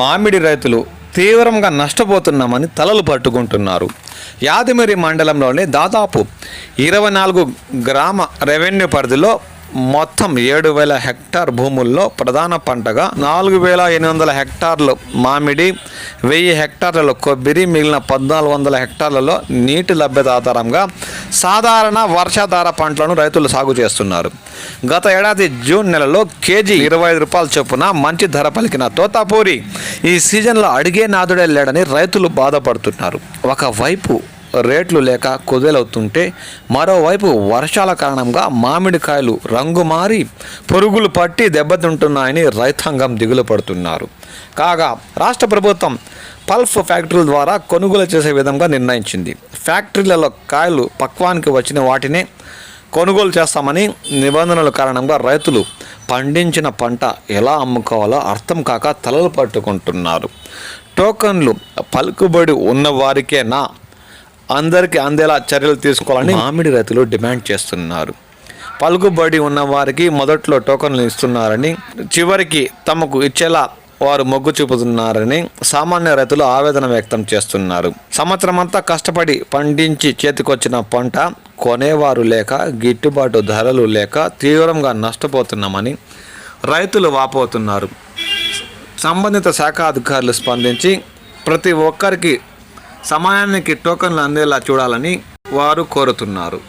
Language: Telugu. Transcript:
మామిడి రైతులు తీవ్రంగా నష్టపోతున్నామని తలలు పట్టుకుంటున్నారు. యాదగిరి మండలంలోని దాదాపు ఇరవై నాలుగు గ్రామ రెవెన్యూ పరిధిలో మొత్తం ఏడు వేల హెక్టార్ భూముల్లో ప్రధాన పంటగా నాలుగు వేల ఎనిమిది వందల హెక్టార్లు మామిడి వెయ్యి హెక్టార్లలో కొబ్బరి మిగిలిన పద్నాలుగు వందల హెక్టార్లలో నీటి లభ్యత ఆధారంగా సాధారణ వర్షాధార పంటలను రైతులు సాగు చేస్తున్నారు. గత ఏడాది జూన్ నెలలో కేజీ ఇరవై ఐదు రూపాయల చొప్పున మంచి ధర పలికిన తోతాపూరి ఈ సీజన్లో అడిగే నాదుడే లేడని రైతులు బాధపడుతున్నారు. ఒకవైపు రేట్లు లేక కుదేలవుతుంటే మరోవైపు వర్షాల కారణంగా మామిడికాయలు రంగు మారి పురుగులు పట్టి దెబ్బతింటున్నాయని రైతాంగం దిగులు పడుతున్నారు. కాగా రాష్ట్ర ప్రభుత్వం పల్ఫ్ ఫ్యాక్టరీల ద్వారా కొనుగోలు చేసే విధంగా నిర్ణయించింది. ఫ్యాక్టరీలలో కాయలు పక్వానికి వచ్చిన వాటినే కొనుగోలు చేస్తామని నిబంధనల కారణంగా రైతులు పండించిన పంట ఎలా అమ్ముకోవాలో అర్థం కాక తలలు పట్టుకుంటున్నారు. టోకన్లు పలుకుబడి ఉన్న వారికేనా? అందరికీ అందేలా చర్యలు తీసుకోవాలని మామిడి రైతులు డిమాండ్ చేస్తున్నారు. పలుకుబడి ఉన్న వారికి మొదట్లో టోకన్లు ఇస్తున్నారని చివరికి తమకు ఇచ్చేలా వారు మొగ్గు చూపుతున్నారని సామాన్య రైతులు ఆవేదన వ్యక్తం చేస్తున్నారు. సంవత్సరమంతా కష్టపడి పండించి చేతికొచ్చిన పంట కొనేవారు లేక గిట్టుబాటు ధరలు లేక తీవ్రంగా నష్టపోతున్నామని రైతులు వాపోతున్నారు. సంబంధిత శాఖ అధికారులు స్పందించి ప్రతి ఒక్కరికి సమయానికి టోకన్లు అందేలా చూడాలని వారు కోరుతున్నారు.